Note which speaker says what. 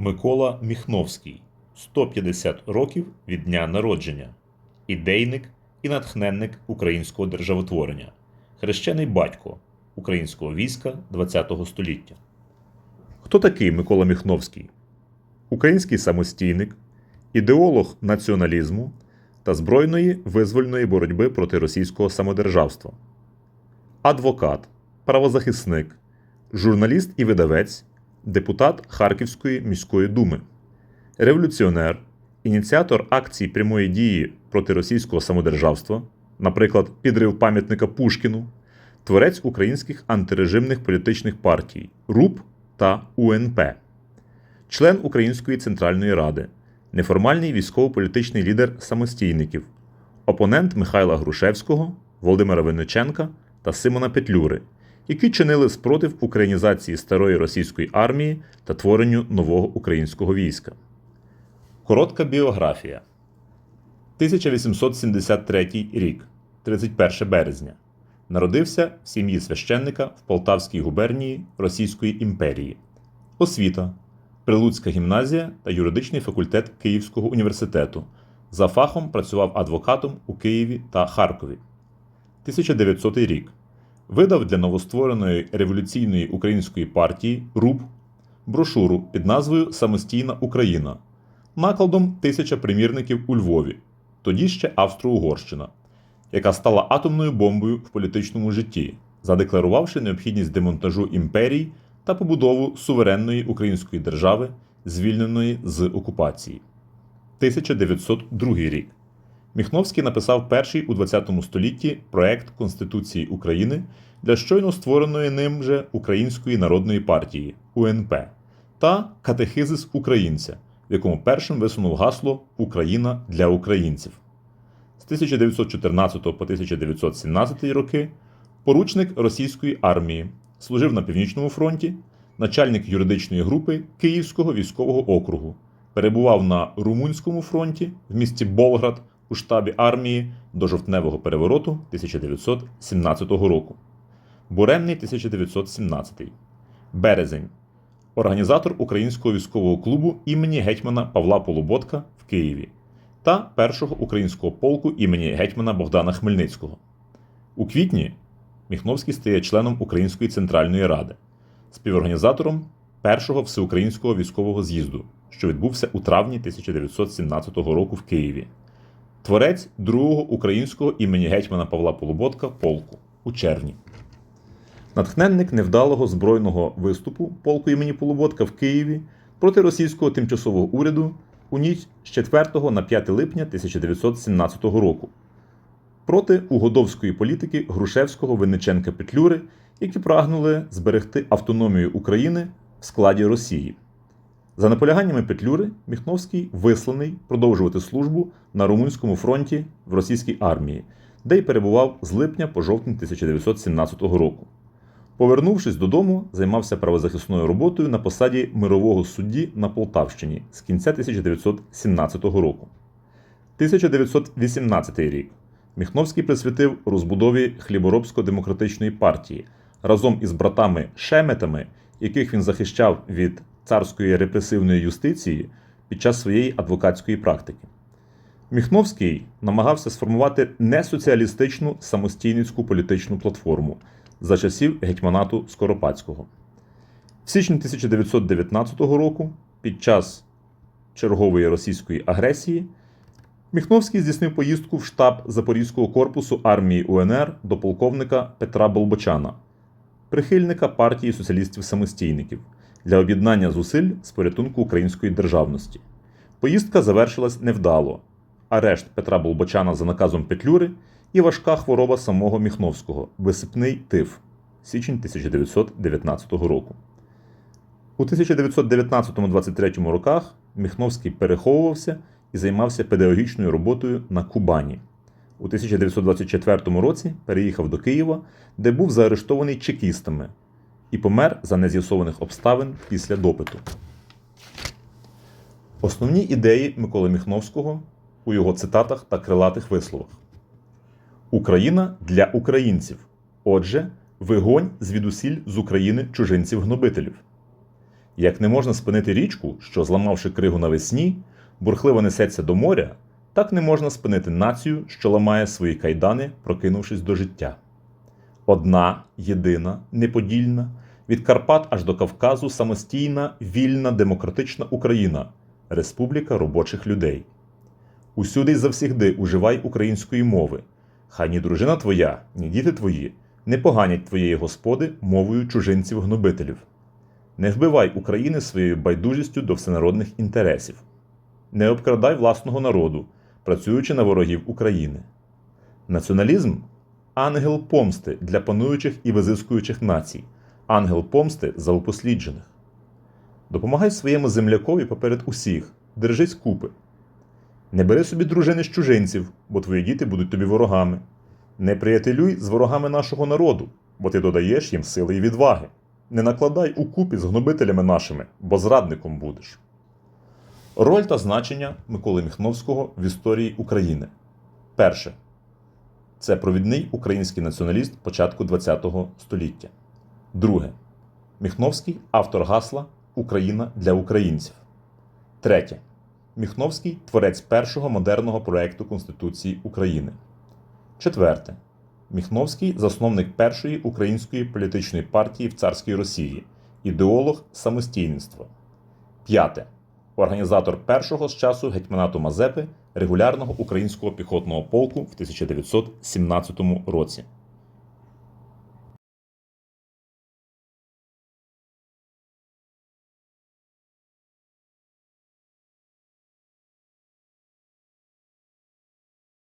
Speaker 1: Микола Міхновський 150 років від дня народження, ідейник і натхненник українського державотворення, хрещений батько українського війська ХХ століття. Хто такий Микола Міхновський? Український самостійник, ідеолог націоналізму та збройної визвольної боротьби проти російського самодержавства, адвокат, правозахисник, журналіст і видавець, депутат Харківської міської думи, революціонер, ініціатор акцій прямої дії проти російського самодержавства, наприклад, підрив пам'ятника Пушкіну, творець українських антирежимних політичних партій РУП та УНП, член Української центральної ради, неформальний військово-політичний лідер самостійників, опонент Михайла Грушевського, Володимира Винниченка та Симона Петлюри, які чинили спротив українізації старої російської армії та творенню нового українського війська. Коротка біографія 1873 рік, 31 березня. Народився в сім'ї священника в Полтавській губернії Російської імперії. Освіта Прилуцька гімназія та юридичний факультет Київського університету. За фахом працював адвокатом у Києві та Харкові. 1900 рік. Видав для новоствореної революційної української партії РУП брошуру під назвою Самостійна Україна накладом тисяча примірників у Львові, тоді ще Австро-Угорщина, яка стала атомною бомбою в політичному житті, задекларувавши необхідність демонтажу імперій та побудову суверенної української держави, звільненої з окупації. 1902 рік. Міхновський написав перший у ХХ столітті проект Конституції України для щойно створеної ним же Української народної партії УНП та Катехизис українця, в якому першим висунув гасло Україна для українців. З 1914 по 1917 роки поручник російської армії, служив на Північному фронті, начальник юридичної групи Київського військового округу, перебував на Румунському фронті в місті Болград у штабі армії до жовтневого перевороту 1917 року. Буремний 1917. Березень. Організатор Українського військового клубу імені гетьмана Павла Полуботка в Києві та першого українського полку імені гетьмана Богдана Хмельницького. У квітні Міхновський стає членом Української центральної ради, співорганізатором першого всеукраїнського військового з'їзду, що відбувся у травні 1917 року в Києві. Творець другого українського імені гетьмана Павла Полуботка полку у червні. Натхненник невдалого збройного виступу полку імені Полуботка в Києві проти російського тимчасового уряду у ніч з 4 на 5 липня 1917 року проти угодовської політики Грушевського Винниченка Петлюри, які прагнули зберегти автономію України в складі Росії. За наполяганнями Петлюри, Міхновський висланий продовжувати службу на Румунському фронті в російській армії, де й перебував з липня по жовтень 1917 року. Повернувшись додому, займався правозахисною роботою на посаді мирового судді на Полтавщині з кінця 1917 року. 1918 рік. Міхновський присвятив розбудові хліборобсько-демократичної партії разом із братами Шеметами, яких він захищав від царської репресивної юстиції під час своєї адвокатської практики. Міхновський намагався сформувати несоціалістичну самостійницьку політичну платформу за часів гетьманату Скоропадського. В січні 1919 року, під час чергової російської агресії, Міхновський здійснив поїздку в штаб Запорізького корпусу армії УНР до полковника Петра Болбочана, прихильника партії соціалістів-самостійників для об'єднання зусиль з порятунку української державності. Поїздка завершилась невдало. Арешт Петра Болбочана за наказом Петлюри і важка хвороба самого Міхновського висипний тиф січень 1919 року. У 1919-23 роках Міхновський переховувався і займався педагогічною роботою на Кубані. У 1924 році переїхав до Києва, де був заарештований чекістами і помер за нез'ясованих обставин після допиту. Основні ідеї Миколи Міхновського у його цитатах та крилатих висловах. Україна для українців. Отже, вигонь звідусіль з України чужинців-гнобителів. Як не можна спинити річку, що, зламавши кригу навесні, бурхливо несеться до моря, так не можна спинити націю, що ламає свої кайдани, прокинувшись до життя. Одна, єдина, неподільна, від Карпат аж до Кавказу самостійна, вільна, демократична Україна, Республіка робочих людей. Усюди й завсігди уживай української мови. Хай ні дружина твоя, ні діти твої не поганять твоєї господи мовою чужинців-гнобителів. Не вбивай України своєю байдужістю до всенародних інтересів. Не обкрадай власного народу, працюючи на ворогів України. Націоналізм ангел помсти для пануючих і визискуючих націй, ангел помсти за упосліджених. Допомагай своєму землякові поперед усіх, держись купи. Не бери собі дружини з чужинців, бо твої діти будуть тобі ворогами. Не приятелюй з ворогами нашого народу, бо ти додаєш їм сили і відваги. Не накладай у купі з гнобителями нашими, бо зрадником будеш. Роль та значення Миколи Міхновського в історії України. Перше. Це провідний український націоналіст початку ХХ століття. Друге. Міхновський автор гасла Україна для українців. Третє. Міхновський творець першого модерного проекту Конституції України. Четверте. Міхновський засновник першої української політичної партії в царській Росії, ідеолог самостійництва. П'яте. Організатор першого з часу гетьманату Мазепи регулярного українського піхотного полку в 1917 році.